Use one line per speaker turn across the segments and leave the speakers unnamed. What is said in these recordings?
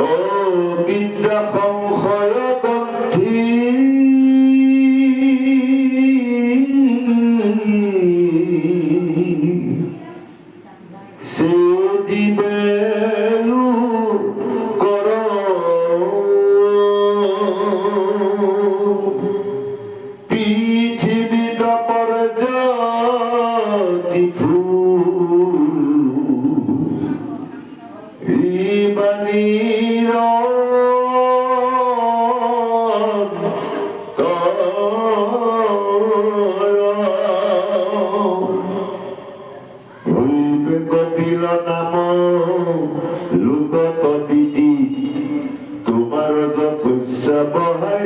ও বিদ্যা সংশয় গ্রন্থি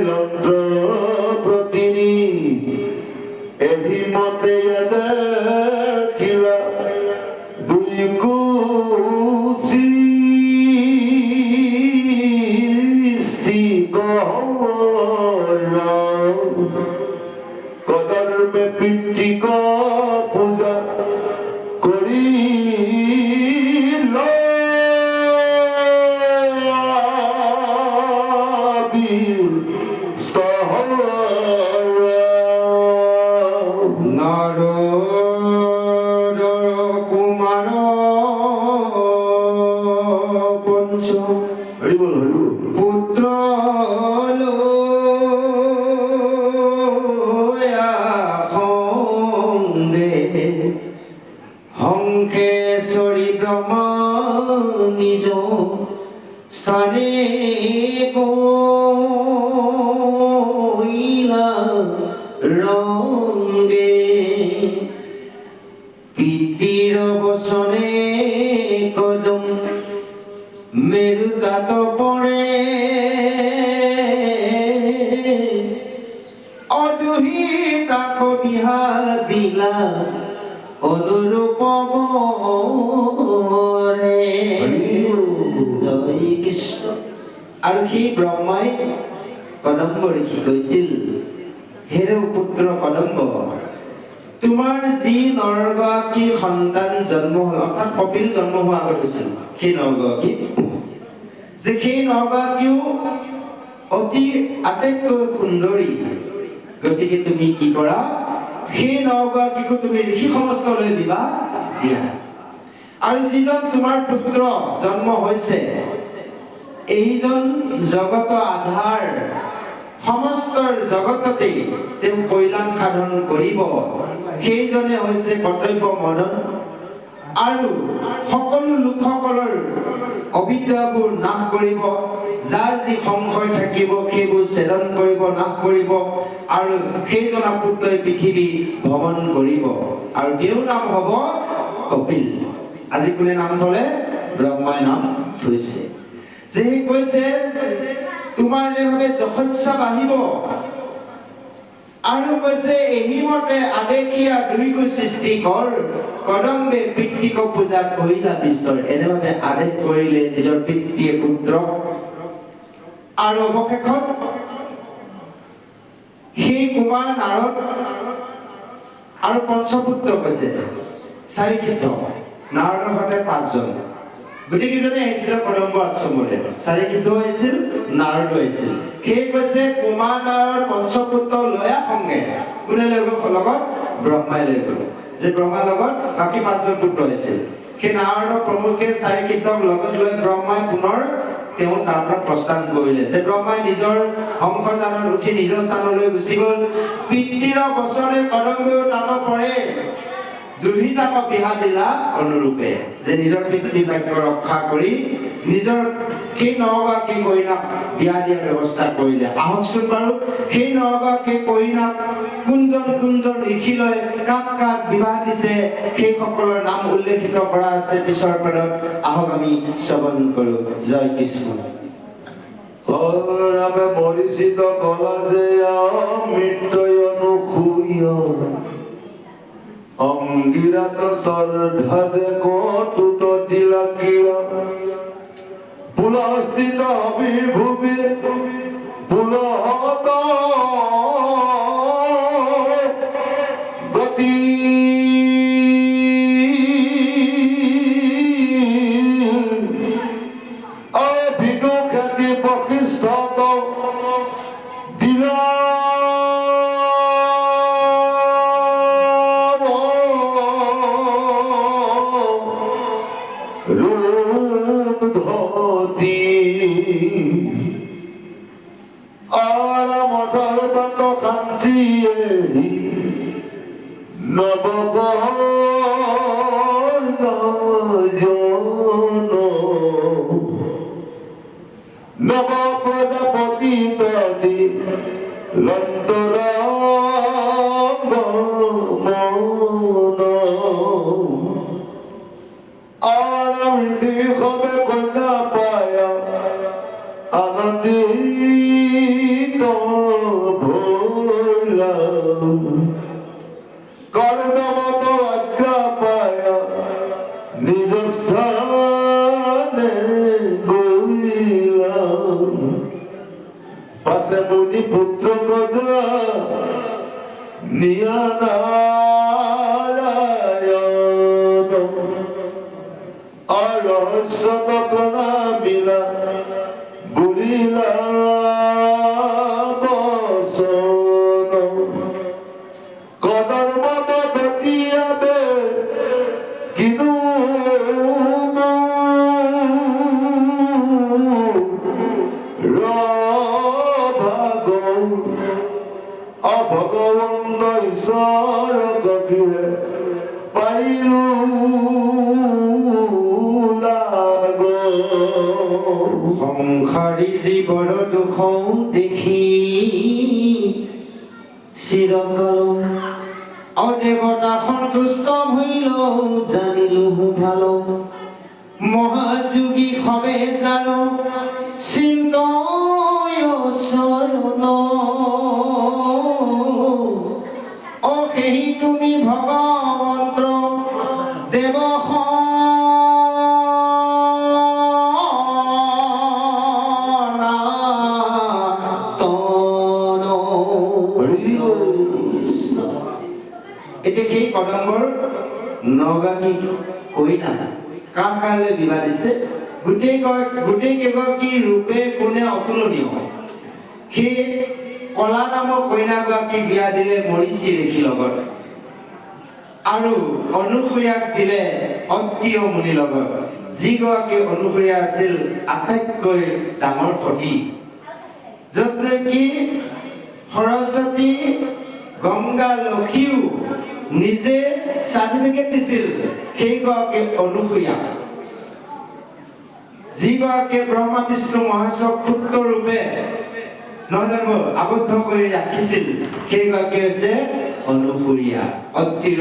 লন্ত্র প্রতিনি এই মতে
হংকেশ্বরী ব্রহ্ম নিজ স্থানে কইলা সেই ব্ৰহ্মাই কদম্ব ঋষি কৈছিল হেৰে পুত্ৰ কদম্ব তোমাৰ যি নৰগৰাকী সন্তান জন্ম হ'ল অৰ্থাৎ কপিল জন্ম হোৱা হৈছিল সেই নৰগৰাকী যে সেই নৰগৰাকীও অতি আটাইতকৈ সুন্দৰী গতিকে তুমি কি কৰা সেই নৰগৰাকীকো তুমি ঋষি সমস্তলৈ বিবাহ দিয়া আৰু যিজন তোমাৰ পুত্ৰ জন্ম হৈছে এইজন জগত আধাৰ সমস্ত জগততেই তেওঁ কল্যাণ সাধন কৰিব। সেইজনে হৈছে কৰ্তব্য মদন। আৰু সকলো লোকসকলৰ অবিদ্যাবোৰ নাশ কৰিব যাৰ যি সংশয় থাকিব সেইবোৰ ছেদন কৰিব নাশ কৰিব আৰু সেইজনা পুত্ৰই পৃথিৱী ভ্ৰমণ কৰিব। আৰু তেওঁৰ নাম হ'ব কপিল। আজি কোনে নাম থলে? ব্ৰহ্মাই নাম থৈছে। যে কৈছে, তোমাৰ নেভাৱে যশস্যা বাঢ়িব আৰু কৈছে, এহি মতে আদেশীয়া দুইকো সৃষ্টি কৰ, কদম্বে পিতৃক পূজা কৰিলা বিস্তৰ এনেভাৱে আদেশ কৰিলে নিজৰ পিতৃয়ে পুত্ৰক আৰু অৱশেষত, সেই কুমাৰ নাৰদ আৰু পঞ্চপুত্ৰ কৈছে, চাৰি নাৰদৰ সৈতে পাঁচজন। গোটেইকেইজনে আহিছিলে কদম্ব আশ্ৰমলৈ। চাৰি পুত্ৰ আহিছিল নাৰদো আহিছিল সেই কৈছে কুমাৰ নাৰৰ পঞ্চপুত্ৰ লয়া সংগে কোনে লৈ গ'ল লগত? ব্ৰহ্মাই লৈ গ'ল। যে ব্ৰহ্মাৰ লগত বাকী পাঁচজন পুত্ৰ আহিছিল সেই নাৰদৰ প্ৰমুখে চাৰি কীৰ্তক লগত লৈ ব্ৰহ্মাই পুনৰ তেওঁ তাৰ পৰা প্ৰস্থান কৰিলে। যে ব্ৰহ্মাই নিজৰ হংসযানত উঠি নিজৰ স্থানলৈ গুচি গ'ল। পিতৃৰ বচনে কদম্বও তাত পৰে। দুহিতাক বিহা দিলা অনুৰূপে। যে নিজৰ পিতৃ বাক্য ৰক্ষা কৰি নিজৰ সেই নগৰাকী কইনাক বিয়া দিয়াৰ ব্যৱস্থা কৰিলে। আহকচোন বাৰু সেই নগৰাকী কইনাক কোনজন কোনজন ঋষিলৈ কাক কাক বিবাহ দিছে সেইসকলৰ নাম উল্লেখিত কৰা আছে পিছৰ পদত। আহক আমি শ্ৰৱণ কৰো। জয় কৃষ্ণ।
মৰিষিত কলা যে মৃত্যয়নু খুইয় অঙ্গিরাত সরধা যে কটুট দিলা হবি ভুবি পুলহত ধতি আর মঠর বাত শান্তি নবকন নব প্রজাপতি তদি নিয়া
সংসাৰী জীৱৰ দুখ দেখি। চিৰকাল অদেৱতা সন্তুষ্ট ভৈল জানিলো ভালো। মহাযোগী সবে জানো চিন্তয় নগামী কইনা কাৰ কাৰণে বিবাহ দিছে গোটেই গ- গোটেই কেইগৰাকী ৰূপে গুণে অতুলনীয় সেই কলা নামৰ কইনাগৰাকী বিয়া দিলে মৰিচি ৰেখি লগত আৰু অনুসূয়াক দিলে অত্ৰিয় মুনিৰ লগত যিগৰাকী অনুসূয়া আছিল আটাইতকৈ ডাঙৰ সতী য'ত নেকি সৰস্বতী গংগা লক্ষীও নিজে চাৰ্টিফিকেট দিছিল। সেইগৰাকী অনুসূয়া। যিগৰাকীয়ে ব্ৰহ্মা বিষ্ণু মহেশ্বৰ পুত্ৰ ৰূপে আবদ্ধ কৰি ৰাখিছিল, সেইগৰাকী হৈছে অনুসূয়া। অত্ৰিৰ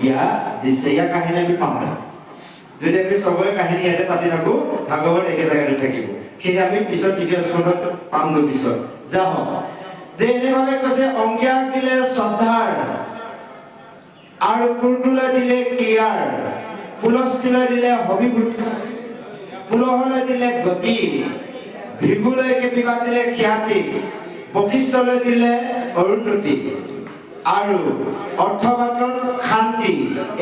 বিয়া দিছে। ইয়াৰ কাহিনী আমি পাহৰা যদি আমি চবৰে কাহিনী ইয়াতে পাতি থাকো, ভাগৱত একে জেগাতে থাকিব। সেয়ে আমি পিছত তৃতীয় স্কন্ধত পামগৈ পিছত। যা হওক যে এনেভাৱে কৈছে, অংগীয়াক দিলে শ্ৰদ্ধাৰ। আৰু কুৰ্তুলে দিলে ক্ৰিয়াৰ পুলস্থিলে দিলে হবিভূত। পুলহলে দিলে গতি। ভিভুলৈকে বিবাহ দিলে খ্যাতি। বশিষ্ঠলৈ দিলে অৰুন্ধতী আৰু অৰ্থবাদন শান্তি।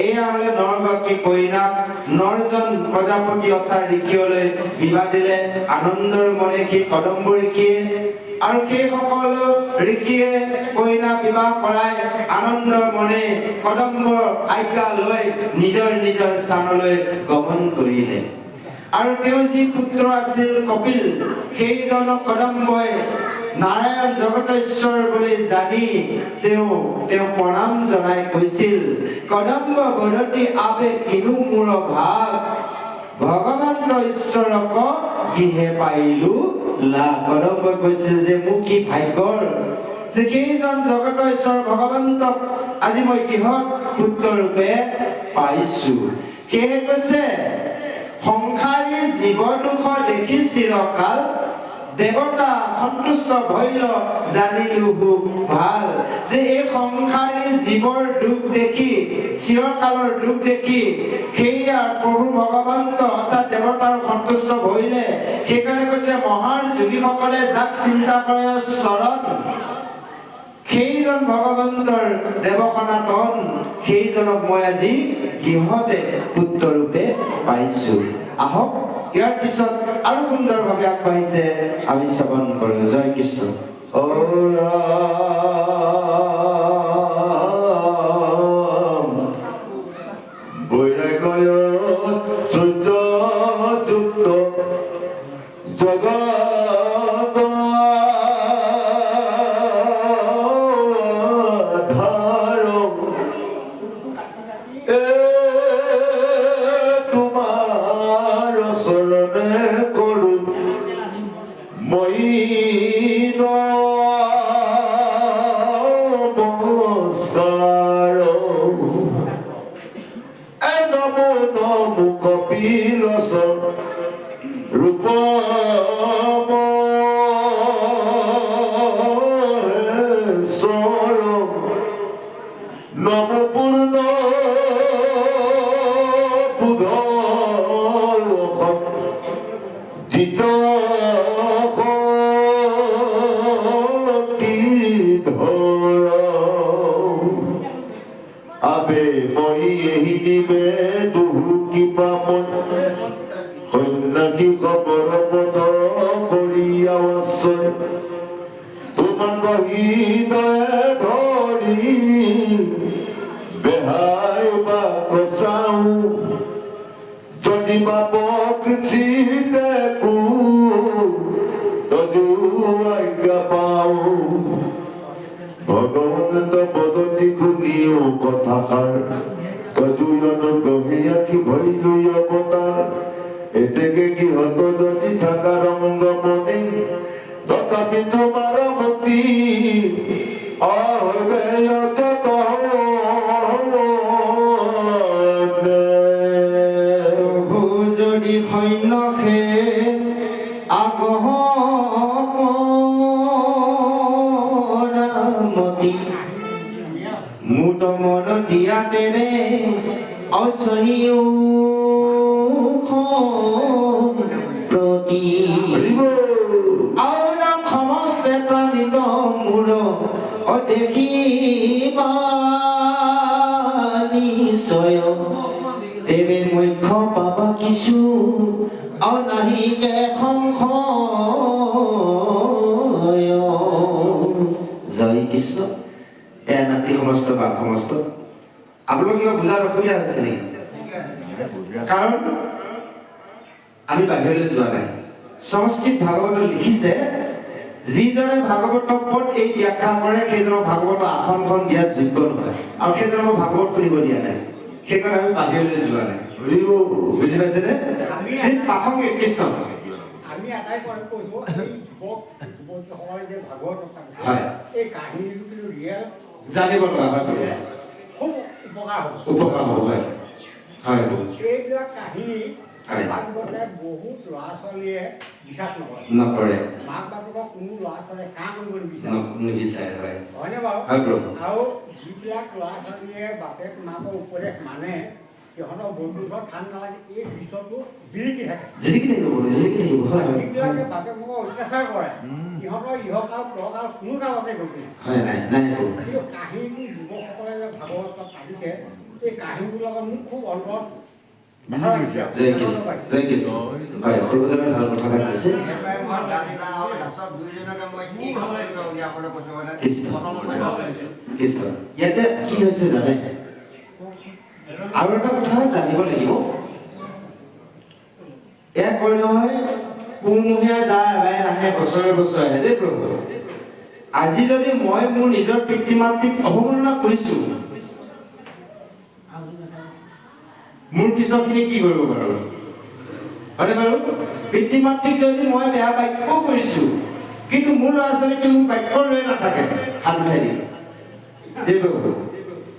এয়া হ'লে নৰগতি কইনাক নৰজন প্ৰজাপতি অৰ্থাৎ ঋষিয়লৈ বিবাহ দিলে আনন্দৰ মনে সেই কদম্ব ঋষিয়ে আৰু সেই সকলো ঋষিয়ে কইনা বিবাহ কৰাই আনন্দৰ মনে কদম্বৰ আজ্ঞা লৈ নিজৰ নিজৰ স্থানলৈ গমন কৰিলে। আৰু তেওঁ যি পুত্ৰ আছিল কপিল সেইজনক কদম্বই নাৰায়ণ জগতেশ্বৰ বুলি জানি তেওঁ তেওঁ প্ৰণাম জনাই কৈছিল কদম্ব বদতি আবে কিনো মোৰ ভাগ? ভগৱন্ত ঈশ্বৰক কিহে পাইলো? লাভ কদম্বই কৈছিল যে মোৰ কি ভাগ্যৰ যে সেইজন জগতৰ ঈশ্বৰ ভগৱন্তক আজি মই কিহত পুত্ৰ পাইছো? সেয়ে কৈছে সংসাৰী জীৱ দুখ দেখি চিৰকাল দেৱতা সন্তুষ্ট ভৈল জানিলো ভাল যে এই সংসাৰী জীৱৰ দুখ দেখি চিৰকালৰ দুখ দেখি সেইয়া প্ৰভু ভগৱন্ত অৰ্থাৎ দেৱতাৰ সন্তুষ্ট ভৈলে সেইকাৰণে কৈছে, মহাৰ যোগীসকলে যাক চিন্তা কৰে, চৰণ। সেইজন ভগৱন্তৰ দেৱ সনাতন সেইজনক মই আজি গৃহতে পুত্ৰ পাইছো। আহক, ইয়াৰ পিছত আৰু সুন্দৰভাৱে আগবাঢ়িছে, আমি শ্ৰৱণ কৰো। জয় কৃষ্ণ।
বৈরাগ্য மொய் বেহাই বা কচাও যদি বাপক চিতেকো তজু আজ্ঞা পাও। ভগৱন্ত পদতি শুনিও কথাষাৰ তজুজন গভীৰ আখি ভৰিলৈ অৱতাৰ এতেকে গৃহত যদি থাকা ৰংগমণি তথাপি তোমাৰ মতি
মুত মন দিয়া তেনে অচনীয় দেৱে মুখ্য পাবা কিছু অনাহিকে সংশয় জয় কৃষ্ণ। এয়া নাতি সমস্ত বা সমস্ত। আপোনালোক কিবা বুজাৰ অসুবিধা হৈছে নেকি? কাৰণ আমি বাহিৰলৈ যোৱা নাই। সংস্কৃত ভাগৱত লিখিছে যিজনে ভাগৱতৰ ওপৰত এই ব্যাখ্যা কৰে সেইজনক ভাগৱতৰ আসনখন দিয়াৰ যোগ্য নহয়। আৰু সেইজনক ভাগৱত কৰিব দিয়া নাই। সেইকাৰণে আমি বাহিৰলৈ যোৱা নাই। বুজি পাইছেনে? প্ৰাসংগিক কৃষ্ণ।
আমি এটাই কৈছোঁ যে ভাগৱত। এই কাহিনীটো কিন্তু ৰিয়েল
জানিব লগা হয়
খুব উপকাৰ হ'ব।
উপকাৰ হ'ব হয়। হয়।
এইবিলাক কাহিনী
হয়।
ভাগৱতে বহুত ল'ৰা ছোৱালীয়ে বিশ্বাস নকৰে।
নকৰে।
মাক বাপেকক কোনো ল'ৰা ছোৱালীয়ে কাম কৰিব নিবিচাৰে।
ন- নিবিচাৰে হয়।
হয়নে বাৰু?
হয় প্ৰভু।
আৰু যিবিলাক ল'ৰা ছোৱালীয়ে বাপেক মাকৰ উপদেশ মানে সিহঁতৰ বন্ধুঘৰত ঠান নালাগে এই দৃশ্যটো জিলিকি থাকে।
জিলিকি থাকিব প্ৰভু জিলিকি থাকিব হয় হয়।
যিবিলাকে বাপেক মাকক অত্যাচাৰ কৰে সিহঁতৰ ইহকাল পৰকাল কোনো কালতে গতি নাই
হয় নাই নাই প্ৰভু।
কিন্তু কাহিনী যুৱকসকলে যে ভাগৱতত পাতিছে এই কাহিনীটোৰ লগত মোক খুব অন্তৰত
ইয়াতে কি হৈছে জানে? আৰু এটা কথা জানিব লাগিব। ইয়াত কয় নহয় পুহমহীয়া যা এবাই নাহে বছৰে বছৰে আহে। দেই প্ৰভু। আজি যদি মই মোৰ নিজৰ পিতৃ মাতৃক অৱমাননা কৰিছো মোৰ পিছতখিনি কি কৰিব পাৰো হয়নে বাৰু পিতৃ মাতৃক যদি মই বেয়া বাক্য কৰিছো কিন্তু মোৰ ল'ৰা ছোৱালীক মোৰ বাক্য লৈ নাথাকে হাত প্ৰভু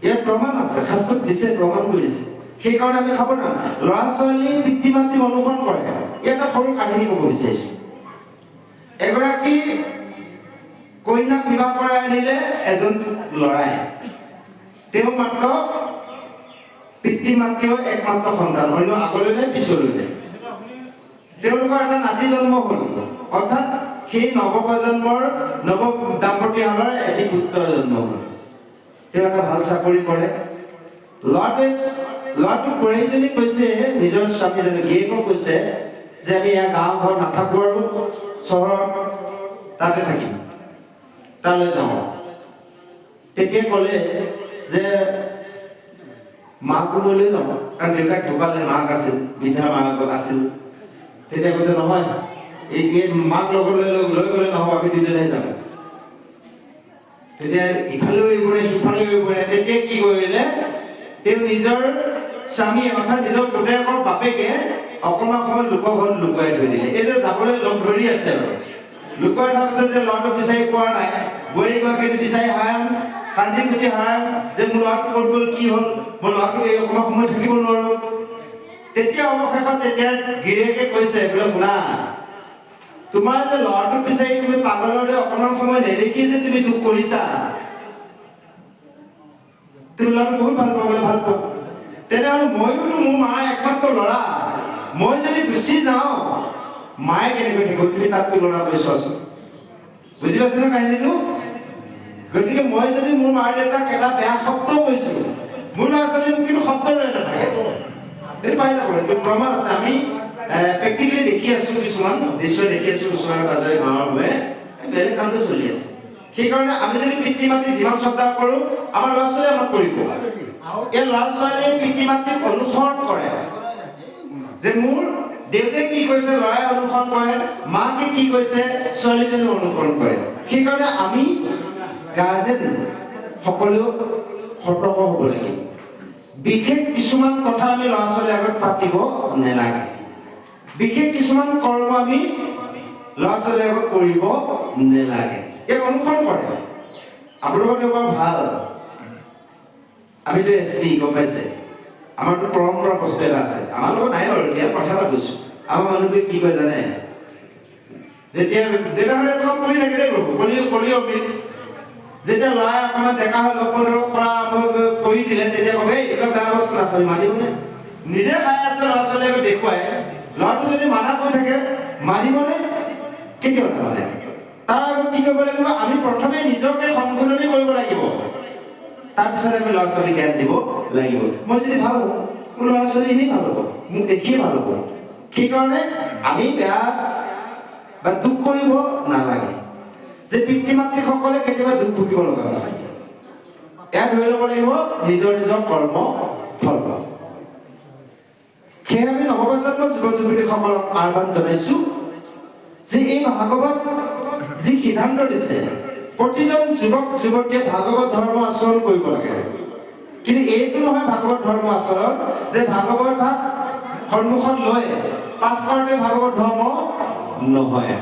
ইয়াৰ প্ৰমাণ আছে শাস্ত্ৰত দিছে প্ৰমাণ কৰিছে সেইকাৰণে আমি সাৱধান ল'ৰা ছোৱালীয়ে পিতৃ মাতৃক অনুসৰণ কৰে এটা সৰু কাহিনী ক'ব বিচাৰিছো এগৰাকী কন্যাক বিবাহ কৰাই আনিলে এজন ল'ৰাই তেওঁ মাত্ৰ পিতৃ মাতৃও একমাত্ৰ সন্তান। অন্য আগলৈ নাই পিছলৈ নাই তেওঁলোকৰ এটা নাতি জন্ম হ'ল। অৰ্থাৎ সেই নৱপ্ৰজন্মৰ নৱ দাম্পতীহালৰ এটি পুত্ৰ জন্ম হ'ল। তেওঁ এটা ভালো চাকৰি কৰে। ল'ৰাটোৱে ল'ৰাটো পৰীজনী কৈছে, নিজৰ স্বামীজনী গিৰিয়েকক কৈছে যে আমি ইয়াৰ গাঁও ঘৰ নাথাকোঁ আৰু চহৰত তাতে থাকিম। তালৈ যাওঁ। তেতিয়া ক'লে যে মাকো লৈ যাওঁ কাৰণ দেউতাক ঢুকালে মাক আছিল বৃদ্ধা মাক আছিল। তেতিয়া কৈছে নহয় এই মাক লগত লৈ গ'লে নহ'ব আমি দুজনে যাম। তেতিয়া ইফালেও এইবোৰে সিফালেও এইবোৰে তেতিয়া কি কৰিলে তেওঁ নিজৰ স্বামী অৰ্থাৎ নিজৰ পুতেকৰ বাপেকে অকণমান সময় লোকৰ ঘৰত লুকুৱাই থৈ দিলে। এই যে যাবলৈ লগ ধৰি আছে আৰু। লুকুৱাই থোৱাৰ পিছত যে ল'ৰাটো বিচাৰি পোৱা নাই বোৱাৰীগৰাকীক বিচাৰি হাৰাম কান্দি কুটি হাৰাম যে মোৰ ল'ৰাটো ক'ত গ'ল কি হ'ল মোৰ ল'ৰাটো এই অকণমান সময় থাকিব নোৱাৰোঁ। তেতিয়া অৱশেষত তেতিয়া গিৰিয়েকে কৈছে, বোলে, শুনা, তোমাৰ যে ল'ৰাটো বিচাৰি তুমি পাগলৰ দৰে অকণমান সময় নেদেখি যে তুমি দুখ কৰিছা, তুমি ল'ৰাটো বহুত ভালো পাবলৈ ভালো পোৱা তেনেহ'লে ময়োতো মোৰ মাৰ একমাত্ৰ ল'ৰা। মই যদি গুচি যাওঁ, মায়ে কেনেকৈ থাকিব? তুমি তাত তুলনা কৰি চোৱাচোন। বুজি পাইছেনে কাহিনীটো? গতিকে মই যদি মোৰ মাৰ দেউতাক এটা বেয়া শব্দ কৈছো ছোৱালী মোক কিন্তু শব্দৰে নাথাকে এইটো পাই যাব। এইটো প্ৰমাণ আছে, আমি প্ৰেক্টিকেলি দেখি আছো কিছুমান দৃশ্য দেখি আছো ওচৰে পাজৰে গাঁৱৰ বাবে বেলেগ কামটো চলি আছে। সেইকাৰণে আমি যদি পিতৃ মাতৃ যিমান শ্ৰদ্ধা কৰোঁ, আমাৰ ল'ৰা ছোৱালীয়ে আমাক কৰিব। এই ল'ৰা ছোৱালীয়ে পিতৃ মাতৃক অনুসৰণ কৰে। যে মোৰ দেউতাই কি কৈছে, ল'ৰাই অনুসৰণ কৰে, মাকে কি কৈছে ছোৱালীজনী অনুসৰণ কৰে। সেইকাৰণে আমি গাৰ্জেন সকলো সতৰ্ক হ'ব লাগিব বিশেষ কিছুমান কথা আমি ল'ৰা ছোৱালীৰ আগত পাতিব নালাগে। বিশেষ কিছুমান কৰ্ম আমি ল'ৰা ছোৱালীৰ আগত কৰিব নালাগে। ইয়াক অনুসৰণ কৰে। আপোনালোকে বৰ ভালো। আমিতো এছ টি গম পাইছে? আমাৰতো পৰম্পৰা বস্তু এটা আছে। আমাৰ লগত নাই বাৰু, এতিয়া কথা এটা কৈছো আমাৰ মানুহবোৰে কি কয় জানে? যেতিয়া দেউতাহঁতে কাম কৰি থাকে দেই প্ৰভু কলি কলি যেতিয়া ল'ৰাই অকণমান ডেকা হৈ লগ বন্ধু কৰা আৰম্ভ কৰি দিলে, তেতিয়া কব এই, এইবিলাক বেয়া বস্তু নাখাবি মানিবনে নিজে খাই আছে, ল'ৰা ছোৱালীয়ে দেখুৱাই। ল'ৰাটো যদি মানা কৰি থাকে মানিবনে কেতিয়াও নামানে তাৰ আগত কি কৰিব লাগিব? আমি প্ৰথমে নিজকে সংশোধনী কৰিব লাগিব। তাৰপিছত আমি ল'ৰা ছোৱালীক জ্ঞান দিব লাগিব। মই যদি ভালো হওঁ, মোৰ ল'ৰা ছোৱালী এনেই ভালো হ'ব, মোক দেখিয়ে ভালো হ'ব। সেইকাৰণে আমি বেয়া বা দুখ কৰিব নালাগে। যে পিতৃ মাতৃসকলে কেতিয়াবা দুখ ভুগিব লগা আছে এয়া ধৰি ল'ব লাগিব নিজৰ নিজৰ কৰ্ম ফল সেয়ে আমি নৱপ্ৰজন্ম যুৱক যুৱতীসকলক আহ্বান জনাইছো যে এই ভাগৱত যি সিদ্ধান্ত দিছে, প্ৰতিজন যুৱক, যুৱতীয়ে ভাগৱত ধৰ্ম আচৰণ কৰিব লাগে। কিন্তু এইটো নহয় ভাগৱত ধৰ্ম আচৰণ, যে ভাগৱত ভাগ সন্মুখত লৈ পাঠ কৰোঁতে ভাগৱত ধৰ্ম নহয়।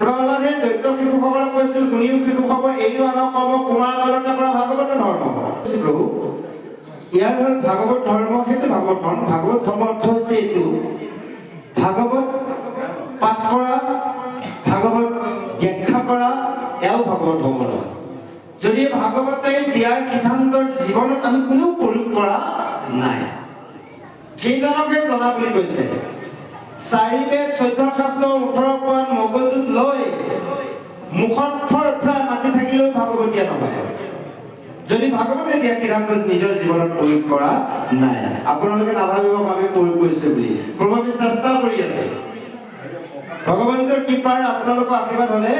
প্ৰহ্লাদে দৈত্য শিশুসকলক কৈছিল শুনিও শিশুসকল এইটো আনৰ কৰ্ম কুমাৰ কালতে কৰা ভাগৱত ধৰ্ম। প্ৰভু ইয়াৰ হ'ল ভাগৱত ধৰ্ম, সেইটো ভাগৱত ধৰ্ম ভাগৱত ধৰ্ম অৰ্থ হৈছে এইটো। ভাগৱত পাঠ কৰা, ভাগৱত ব্যাখ্যা কৰা, এয়াও ভাগৱত ধৰ্ম নহয়। যদি ভাগৱতে দিয়াৰ সিদ্ধান্তৰ জীৱনত আমি কোনেও প্ৰয়োগ কৰা নাই। সেইজনকে জনা বুলি কৈছে। ভগৱন্তৰ কৃপাৰ আপোনালোকৰ আশীৰ্বাদ হলে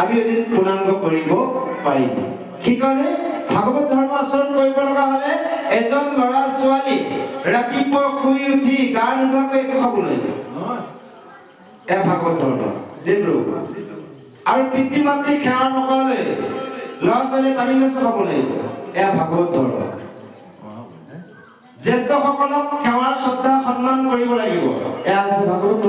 আমি এদিন পূৰ্ণাংগ কৰিব পাৰিম। সেইকাৰণে ভাগৱত ধৰ্ম কৰিব লগা হলে এজন ল'ৰা ছোৱালী ৰাতিপুৱা শুই উঠি গা নোধোৱাকৈ একো খাব নোৱাৰিব এয়া ভাগৱত ধৰ্ম দেৱ প্ৰভু আৰু পিতৃ মাতৃ সেৱা নকৰালৈ ল'ৰা ছোৱালী পানী মাছ খাব লাগিব এয়া ভাগৱত ধৰ্ম জ্যেষ্ঠসকলক সেৱাৰ শ্ৰদ্ধা সন্মান কৰিব লাগিব। এয়া আছে ভাগৱত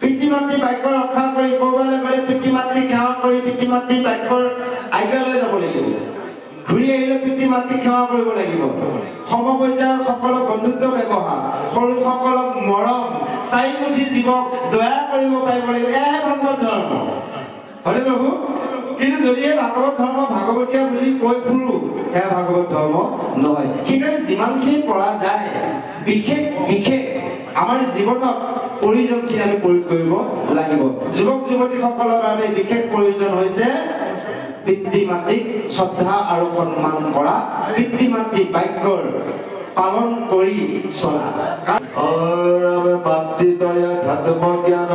পিতৃ মাতৃ বাক্য ৰক্ষা কৰি ক'ৰবালৈ গ'লে পিতৃ মাতৃ সেৱা কৰি পিতৃ মাতৃ বাক্যৰ আজ্ঞা লৈ যাব লাগিব। ঘূৰি আহিলে পিতৃ মাতৃ সেৱা কৰিব লাগিব। সমপৰ্যায়ৰ সকলক বন্ধুত্ব ব্যৱহাৰ সৰুসকলক মৰম, চাৰিমুঠি জীৱক দয়া কৰিব পাৰিব লাগিব, এয়াহে ভাগৱত ধৰ্ম। হয়নে প্ৰভু? কিন্তু যদিহে ভাগৱত ধৰ্ম ভাগৱতীয়া বুলি কৈ ফুৰো, সেয়া ভাগৱত ধৰ্ম নহয়। সেইকাৰণে যিমানখিনি পৰা যায়, বিশেষ বিশেষ, আমাৰ জীৱনত প্ৰয়োজনখিনি আমি প্ৰয়োগ কৰিব লাগিব। যুৱক যুৱতীসকলৰ বাবে বিশেষ প্ৰয়োজন হৈছে পিতৃ মাতৃক শ্ৰদ্ধা আৰু সন্মান কৰা পিতৃ মাতৃ বাক্যৰ পালন কৰি চলা।
মাতৃদয়া ধাত্ম জ্ঞান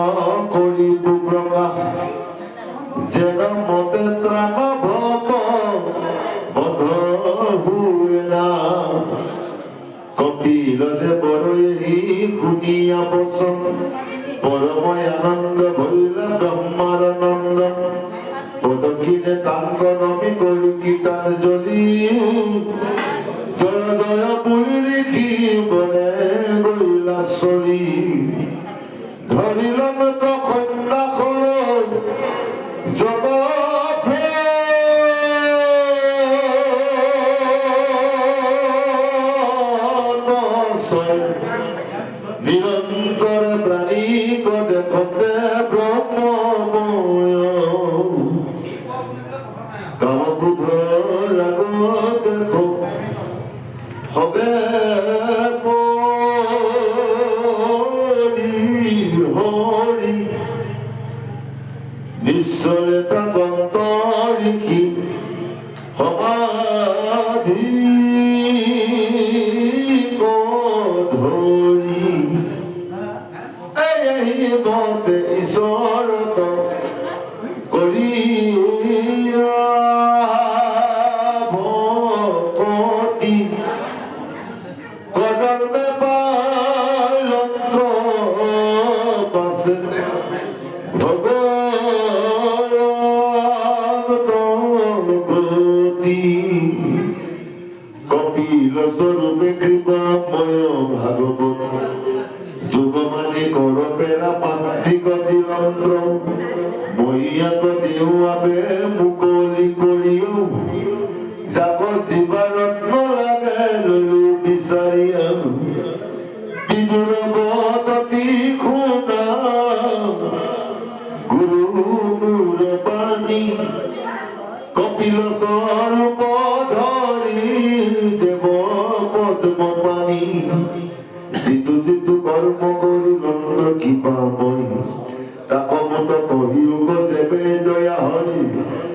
কৰি মতে এই শুনিয়া আনন্দ ভৈল ব্রহ্মার কীর্তনজলি যাক জীবারত্ন লাগে লইলো বিচারিয়া বিদুর বদতি খুনা গুরুর বাণী। কপিল স্বরূপ ধরি, দেব পদ্ম পানি নন্দ কিবা মই। তাক মত কহিও যেবে দয়া হয়।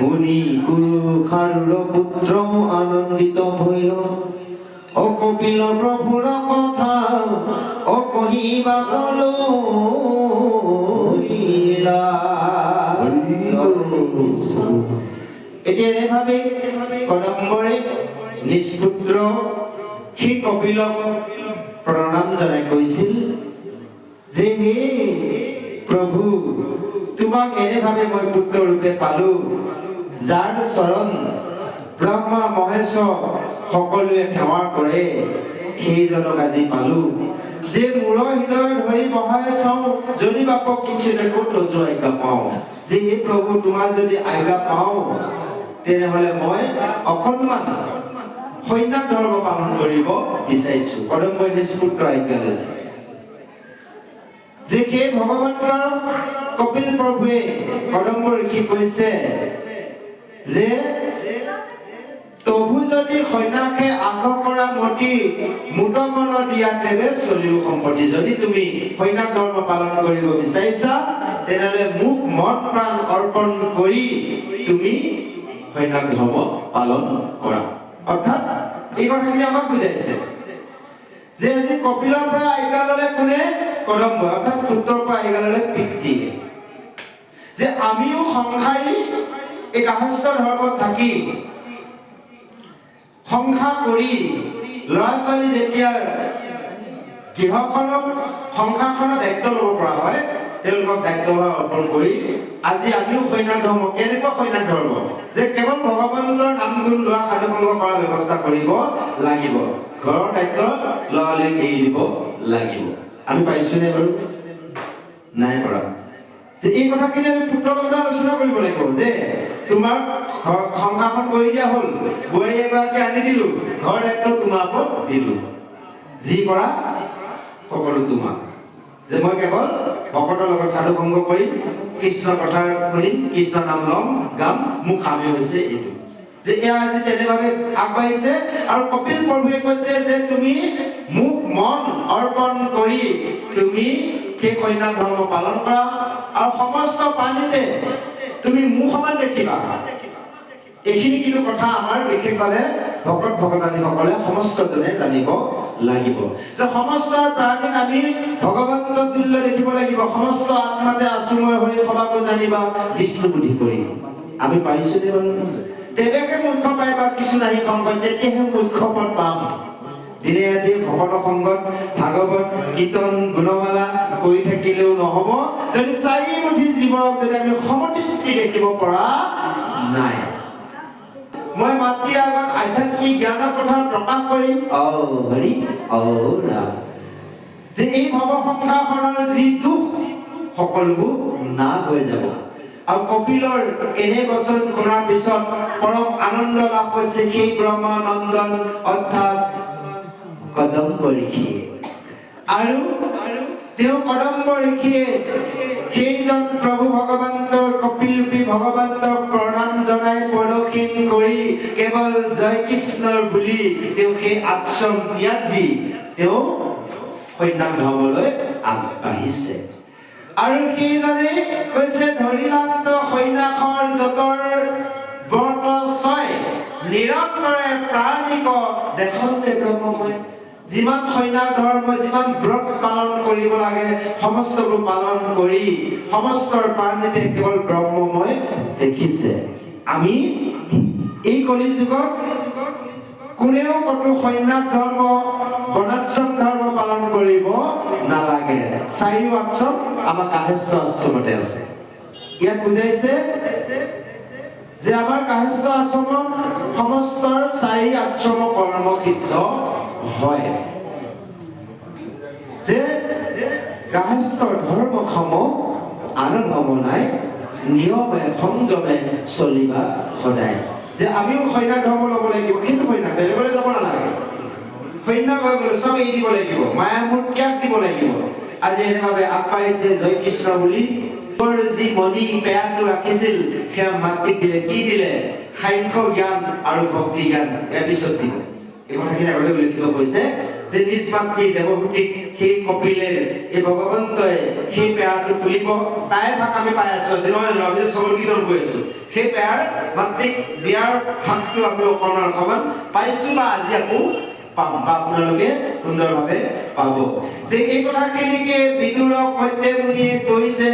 শুনি
গুৰু খাৰুৰ পুত্ৰ আনন্দিত হৈল অকপিল প্ৰভুৰ কথা অকহিবা কলৈলা এতিয়া এনেভাৱে কদম্বৰে নিষ্পুত্ৰ সেই কপিলক প্ৰণাম জনাই কৈছিল যে, হে প্ৰভু তোমাক এনেভাৱে মই পুত্ৰ ৰূপে পালো। যাৰ চৰণ ব্ৰহ্মা মহেশ সকলোৱে সেৱা কৰে সেইজনক আজি পালো। যে মূৰৰ হৃদয় ধৰি বহাই চাওঁ যদি বাপক কিছু দেখো তজু আজ্ঞা পাওঁ। যে হে প্ৰভু তোমাৰ যদি আজ্ঞা পাওঁ তেনেহ'লে মই অকণমান সন্ন্যাস ধৰ্ম পালন কৰিব বিচাৰিছো। কদম্বই নিষ্পুত্ৰ আজ্ঞা লৈছে। যে সেই ভগৱন্তৰ কপিল প্ৰভুৱে কদম্ব ঋষি কৈছে যে তভু যদি সন্যাসে আগ্ৰহ কৰা মতি মুত মন দিয়া তেৱে চলিও সম্পত্তি। যদি তুমি সন্যাস ধৰ্ম পালন কৰিব বিচাৰিছা তেনেহ'লে মোক মন প্ৰাণ অৰ্পণ কৰি তুমি সন্যাস ধৰ্ম পালন কৰা। অৰ্থাৎ এই কথাখিনি আমাক বুজাইছে যে আজি কপিলৰ পৰা আজ্ঞা ল'লে কোনে কদম্ব অৰ্থাৎ পুত্ৰৰ পৰা আজ্ঞা ল'লে পিতৃয়ে। যে আমিও সংসাৰী এই গাহস্থ ধৰ্মত থাকি সংসাৰ কৰি ল'ৰা ছোৱালী যেতিয়া গৃহখনক সংসাৰখনৰ দায়িত্ব ল'ব পৰা হয় তেওঁলোকক দায়িত্বভাৰ অৰ্পণ কৰি আজি আমিও সন্ন্যাস ধৰ্ম কেনেকুৱা সন্ন্যাস ধৰ্ম? যে কেৱল ভগৱন্তৰ নাম গুণ লোৱা সাধু সংগ কৰাৰ ব্যৱস্থা কৰিব লাগিব। ঘৰৰ দায়িত্ব ল'ৰা এৰি দিব লাগিব। আমি পাইছোনে বাৰু? নাই পৰা যে এই কথাখিনি আমি পুত্ৰৰ লগত আলোচনা কৰিব লাগিব যে তোমাৰ ঘৰ সংসাৰখন কৰি দিয়া হ'ল বোৱাৰী এগৰাকী আনি দিলো ঘৰ দায়িত্ব তোমাৰ ওপৰত দিলো। যি কৰা সকলো তোমাৰ যে মই কেৱল ভকতৰ লগত সাধু সংগ কৰিম কৃষ্ণ কথা শুনিম কৃষ্ণ নাম ল'ম গাম মোৰ কামেই হৈছে এইটো। যে এয়া আজি তেনেভাৱে আগবাঢ়িছে আৰু কপিল প্ৰভুৱে কৈছে যে তুমি মোক মন অৰ্পণ কৰি তুমি সেই কন্যা ধৰ্ম পালন কৰা আৰু সমস্ত প্ৰাণীতে তুমি মোৰ সমান দেখিবা। এইখিনি কিন্তু কথা আমাৰ বিশেষভাৱে ভকত ভকতানীসকলে সমস্তজনে জানিব লাগিব। যে সমস্ত প্ৰাণীক আমি ভগৱন্ত তুল্য দেখিব লাগিব। সমস্ত আত্মাতে আশ্ৰময় হৈ সবাকো জানিবা বিষ্ণু বুদ্ধি কৰি আমি পাৰিছোনে বাৰু? তেৱেকে মুখ্য পাই বা নাহি সংকট তেতিয়াহে মুখ্য পদ পাম। দিনে ৰাতি ভকত সংগত ভাগৱত কীৰ্তন গুণমালা কৰি থাকিলেও নহ'ব। যদি চাৰিমুঠি জীৱক যদি আমি সমদৃষ্টি দেখিব পৰা নাই। মই মাতৃ আগত আধ্যাত্মিক জ্ঞানৰ কথা প্ৰকাশ কৰিম। হৰি যে এই ভৱ সংসাৰখনৰ যি দুখ সকলোবোৰ নাশ হৈ যাব। আৰু কপিলৰ এনে বচন শুনাৰ পিছত পৰম আনন্দ লাভ হৈছে সেই ব্ৰহ্মানন্দন অৰ্থাৎ কদম্ব ঋষিয়ে আৰু তেওঁ কদম্ব ঋষিয়ে সেইজন প্ৰভু ভগৱন্তৰ কপিল ভগৱন্তক প্ৰণাম জনাই পদক্ষীণ কৰি কেৱল জয় কৃষ্ণৰ বুলি তেওঁ সেই আশ্ৰম ত্যাগ দি তেওঁ সন্ন্যাস ধৰ্মলৈ আগবাঢ়িছে। আৰু সেইজনে কৈছে ধৰিলান্ত সন্ন্যাসৰ যতৰ ব্ৰত ছয় নিৰন্তৰে প্ৰাণিক দেশন্তে ব্ৰহ্মময়। যিমান সন্ন্যাস ধৰ্ম, যিমান ব্ৰত পালন কৰিব লাগে সমস্তবোৰ পালন কৰি, সমস্তৰ প্ৰাণীতে কেৱল ব্ৰহ্মময় দেখিছে। আমি এই কলি যুগত কোনেও কতো সন্ন্যাস ধৰ্ম, বনাশ্ৰম ধৰ্ম পালন কৰিব নালাগে। চাৰিও আশ্ৰম আমাৰ কাহেশ্বৰ আশ্ৰমতে আছে। ইয়াত বুজাইছে যে আমাৰ কাহেশ্বৰ আশ্ৰমত সমস্তৰ চাৰি আশ্ৰম কৰ্ম সিদ্ধ হয়। যে গাহস্থৰ ধৰ্ম সম আন ধৰ্ম নাই নিয়মে সংযমে চলিবা সদায়। যে আমিও সন্ন্যাস ধৰ্ম ল'ব লাগিব কিন্তু সন্ন্যাস বেলেগলৈ যাব নালাগে। সন্ন্যাস হৈ গ'লে চব এৰি দিব লাগিব মায়ামোৰ ত্যাগ দিব লাগিব। আজি এনেভাৱে আগবাঢ়িছে জয় কৃষ্ণ বুলি যি মণি পেয়াটো ৰাখিছিল সেয়া মাতৃক দিলে কি দিলে? সাংখ্য জ্ঞান আৰু ভক্তি জ্ঞান। ইয়াৰ পিছত দিব। এই কথাখিনি আগতে উল্লেখিত হৈছে যে নিজ মাতৃ দেৱহূতিক সেই কপিলে এই ভগৱন্তই সেই পেয়াৰটো খুলিব তাই ভাগ আমি পাই আছো আজি নহয় কৰি আছো। সেই পেয়াৰ মাতৃক দিয়াৰ ভাগটো আমি অকণমান অকণমান পাইছো বা আজি আকৌ পাম বা আপোনালোকে সুন্দৰভাৱে পাব। যে এই কথাখিনিকে বিদুৰক সত্যমুনিয়ে কৈছে।